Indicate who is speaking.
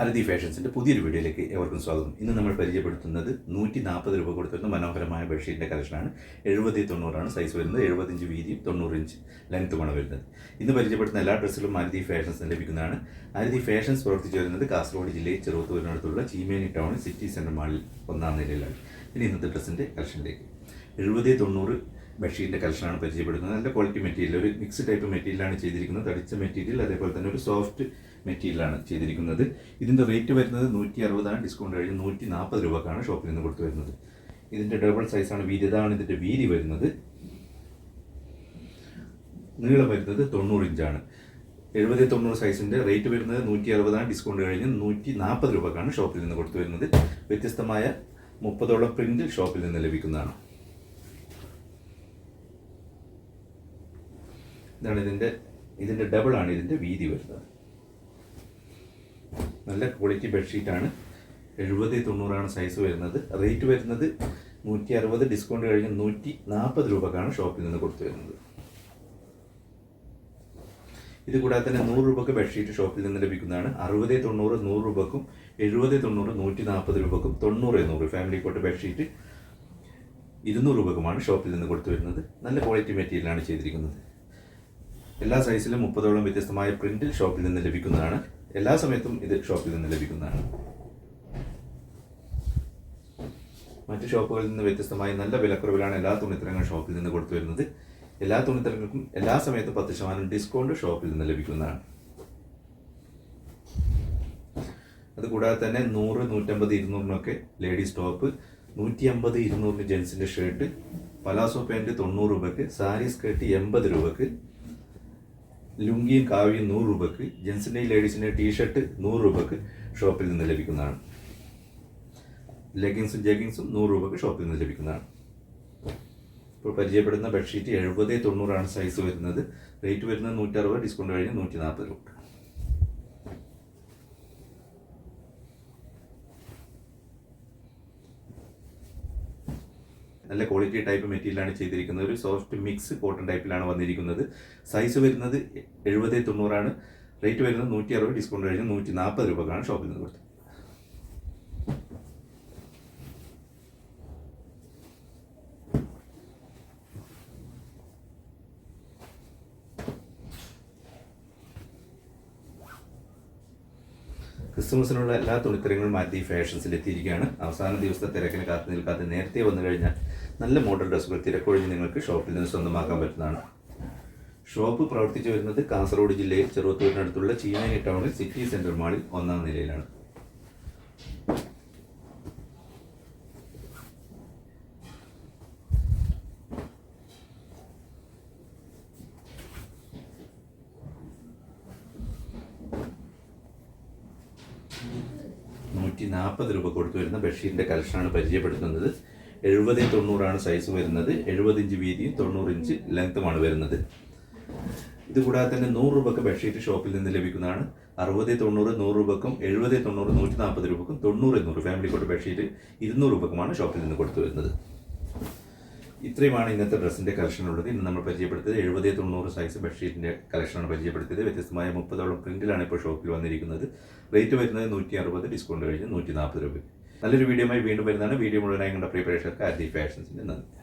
Speaker 1: അരതി ഫാഷൻസിന്റെ പുതിയൊരു വീഡിയോയിലേക്ക് ഏവർക്കും സ്വാഗതം. ഇന്ന് നമ്മൾ പരിചയപ്പെടുത്തുന്നത് നൂറ്റി നാൽപ്പത് രൂപ കൊടുത്തിരുന്ന മനോഹരമായ ബെഡ്ഷീറ്റിന്റെ കളക്ഷനാണ്. എഴുപത്തി തൊണ്ണൂറാണ് സൈസ് വരുന്നത്. എഴുപത്തഞ്ച് വീതിയും തൊണ്ണൂറ് ഇഞ്ച് ലെങ്ത്തുമാണ് വരുന്നത്. ഇന്ന് പരിചയപ്പെടുത്തുന്ന എല്ലാ ഡ്രസ്സുകളും അരതി ഫാഷൻസ് ലഭിക്കുന്നതാണ്. അരതി ഫാഷൻസ് പ്രവർത്തിച്ചു വരുന്നത് കാസർഗോഡ് ജില്ലയിൽ ചെറുത്തൂരിനടുത്തുള്ള ചീമേനി ടൗൺ സിറ്റി സെന്റർ മാളിൽ ഒന്നാം നിലയിലാണ്. ഇനി ഇന്നത്തെ ഡ്രസ്സിന്റെ കളക്ഷനിലേക്ക്. എഴുപത് തൊണ്ണൂറ് ബഷീറിന്റെ കളക്ഷനാണ് പരിചയപ്പെടുത്തുന്നത് നല്ല ക്വാളിറ്റി മെറ്റീരിയൽ ഒരു മിക്സ് ടൈപ്പ് മെറ്റീരിയലാണ് ചെയ്തിരിക്കുന്നത്. തടിച്ച മെറ്റീരിയൽ അതേപോലെ തന്നെ ഒരു സോഫ്റ്റ് മെറ്റീരിയലാണ് ചെയ്തിരിക്കുന്നത്. ഇതിന്റെ റേറ്റ് വരുന്നത് നൂറ്റി അറുപതാണ് ഡിസ്കൗണ്ട് കഴിഞ്ഞ് നൂറ്റി നാൽപ്പത് രൂപക്കാണ് ഷോപ്പിൽ നിന്ന് കൊടുത്തു വരുന്നത് ഇതിന്റെ ഡബിൾ സൈസാണ് വീതി. ഇതാണ് ഇതിന്റെ വീതി വരുന്നത്. നീളം വരുന്നത് തൊണ്ണൂറ് ഇഞ്ചാണ്. എഴുപത് തൊണ്ണൂറ് സൈസിന്റെ റേറ്റ് വരുന്നത് നൂറ്റി അറുപതാണ് ഡിസ്കൗണ്ട് കഴിഞ്ഞ് നൂറ്റി നാൽപ്പത് രൂപക്കാണ് ഷോപ്പിൽ നിന്ന് കൊടുത്തു വരുന്നത് വ്യത്യസ്തമായ മുപ്പതോളം പ്രിന്റ് ഷോപ്പിൽ നിന്ന് ലഭിക്കുന്നതാണ്. ഇതാണ് ഇതിന്റെ ഇതിന്റെ ഡബിൾ ആണ് ഇതിന്റെ വീതി വരുന്നത്. നല്ല ക്വാളിറ്റി ബെഡ്ഷീറ്റാണ് എഴുപത് തൊണ്ണൂറാണ് സൈസ് വരുന്നത്. റേറ്റ് വരുന്നത് നൂറ്റി അറുപത് ഡിസ്കൗണ്ട് കഴിഞ്ഞ് നൂറ്റി നാൽപ്പത് രൂപക്കാണ് ഷോപ്പിൽ നിന്ന് കൊടുത്തു വരുന്നത്. ഇത് കൂടാതെ തന്നെ നൂറ് രൂപക്ക് ബെഡ്ഷീറ്റ് ഷോപ്പിൽ നിന്ന് ലഭിക്കുന്നതാണ്. അറുപത് തൊണ്ണൂറ് നൂറ് രൂപക്കും എഴുപത് തൊണ്ണൂറ് നൂറ്റി നാൽപ്പത് രൂപക്കും തൊണ്ണൂറ് നൂറ് ഫാമിലി കോട്ട് ബെഡ്ഷീറ്റ് ഇരുന്നൂറ് രൂപക്കുമാണ് ഷോപ്പിൽ നിന്ന് കൊടുത്തു വരുന്നത്. നല്ല ക്വാളിറ്റി മെറ്റീരിയലാണ് ചെയ്തിരിക്കുന്നത്. എല്ലാ സൈസിലും മുപ്പതോളം വ്യത്യസ്തമായ പ്രിന്റിൽ ഷോപ്പിൽ നിന്ന് ലഭിക്കുന്നതാണ്. എല്ലാ സമയത്തും ഇത് ഷോപ്പിൽ നിന്ന് ലഭിക്കുന്നതാണ്. മറ്റ് ഷോപ്പുകളിൽ നിന്ന് വ്യത്യസ്തമായി നല്ല വിലക്കുറവിലാണ് എല്ലാ തുണിത്തരങ്ങൾ ഷോപ്പിൽ നിന്ന് കൊടുത്തു വരുന്നത്. എല്ലാ തുണിത്തരങ്ങൾക്കും എല്ലാ സമയത്തും പത്ത് ശതമാനം ഡിസ്കൗണ്ട് ഷോപ്പിൽ നിന്ന് ലഭിക്കുന്നതാണ്. അതുകൂടാതെ തന്നെ നൂറ് നൂറ്റമ്പത് ഇരുന്നൂറിനൊക്കെ ലേഡീസ് ടോപ്പ് നൂറ്റി അമ്പത് ഇരുന്നൂറിന് ജെൻസിന്റെ ഷർട്ട് പലാസോ പാന്റ് തൊണ്ണൂറ് രൂപയ്ക്ക് സാരി സ്കേർട്ട് എൺപത് രൂപയ്ക്ക് ലുങ്കിയും കാവിയും നൂറ് രൂപയ്ക്ക് ജെൻസിന്റെയും ലേഡീസിന്റെയും ടീഷർട്ട് നൂറ് രൂപയ്ക്ക് ഷോപ്പിൽ നിന്ന് ലഭിക്കുന്നതാണ്. ലെഗിങ്സും ജഗിങ്സും നൂറ് രൂപയ്ക്ക് ഷോപ്പിൽ നിന്ന് ലഭിക്കുന്നതാണ്. ഇപ്പോൾ പരിചയപ്പെടുന്ന ബെഡ്ഷീറ്റ് എഴുപത് തൊണ്ണൂറാണ് സൈസ് വരുന്നത്. റേറ്റ് വരുന്നത് നൂറ്ററുപത് ഡിസ്കൗണ്ട് കഴിഞ്ഞ് നൂറ്റി നാൽപ്പത് രൂപ. നല്ല ക്വാളിറ്റി ടൈപ്പ് മെറ്റീരിയലാണ് ചെയ്തിരിക്കുന്നത്. ഒരു സോഫ്റ്റ് മിക്സ് കോട്ടൺ ടൈപ്പിലാണ് വന്നിരിക്കുന്നത്. സൈസ് വരുന്നത് എഴുപത് തൊണ്ണൂറാണ്. റേറ്റ് വരുന്നത് നൂറ്റി അറുപത് ഡിസ്കൗണ്ട് കഴിഞ്ഞ് നൂറ്റി നാൽപ്പത് രൂപക്കാണ് ഷോപ്പിൽ നിന്ന് കൊടുത്തത്. ക്രിസ്മസിനുള്ള എല്ലാ തുണിത്തരങ്ങളും മാറ്റി ഫാഷൻസിൽ എത്തിയിരിക്കുകയാണ് അവസാന ദിവസത്തെ തിരക്കിന് കാത്തു നിൽക്കാതെ നേരത്തെ വന്നു കഴിഞ്ഞാൽ നല്ല മോഡൽ ഡ്രസ്സുകൾ തിരക്കൊഴിഞ്ഞ് നിങ്ങൾക്ക് ഷോപ്പിൽ നിന്ന് സ്വന്തമാക്കാൻ പറ്റുന്നതാണ്. ഷോപ്പ് പ്രവർത്തിച്ചു വരുന്നത് കാസർഗോഡ് ജില്ലയിൽ ചെറുവത്തൂരിനടുത്തുള്ള ചീമേനി ടൗണിൽ സിറ്റി സെന്റർ മാളിൽ ഒന്നാം നിലയിലാണ്. നൂറ്റി നാൽപ്പത് രൂപ കൊടുത്തു വരുന്ന ബഷീറിന്റെ കളക്ഷനാണ് പരിചയപ്പെടുത്തുന്നത്. എഴുപത് തൊണ്ണൂറാണ് സൈസ് വരുന്നത്. എഴുപത് ഇഞ്ച് വീതിയും തൊണ്ണൂറ് ഇഞ്ച് ലെങ്ത്തുമാണ് വരുന്നത്. ഇത് കൂടാതെ തന്നെ നൂറ് രൂപക്ക് ബെഡ്ഷീറ്റ് ഷോപ്പിൽ നിന്ന് ലഭിക്കുന്നതാണ്. അറുപത് തൊണ്ണൂറ് നൂറ് രൂപക്കും എഴുപത് തൊണ്ണൂറ് നൂറ്റി നാൽപ്പത് രൂപക്കും തൊണ്ണൂറ് നൂറ് ഫാമിലി കോട്ട് ബെഡ്ഷീറ്റ് ഇരുന്നൂറ് രൂപക്കുമാണ് ഷോപ്പിൽ നിന്ന് കൊടുത്തു വരുന്നത്. ഇത്രയുമാണ് ഇന്നത്തെ ഡ്രസ്സിന്റെ കളക്ഷൻ ഉള്ളത് ഇന്ന് നമ്മൾ പരിചയപ്പെടുത്തിയത് എഴുപത് തൊണ്ണൂറ് സൈസ് ബെഡ്ഷീറ്റിന്റെ കളക്ഷനാണ് പരിചയപ്പെടുത്തിയത്. വ്യത്യസ്തമായ മുപ്പതോളം പ്രിന്റിലാണ് ഇപ്പോൾ ഷോപ്പിൽ വന്നിരിക്കുന്നത്. റേറ്റ് വരുന്നത് നൂറ്റി അറുപത് ഡിസ്കൗണ്ട് കഴിഞ്ഞ് നൂറ്റി നാൽപ്പത് രൂപ നല്ലൊരു വീഡിയോയുമായി വീണ്ടും വരുന്നതാണ്. വീഡിയോ മുഴുവനായി കണ്ട പ്രിയ പ്രേക്ഷകർക്ക് ആദ്യ ഫാഷൻസിന്റെ നന്ദി.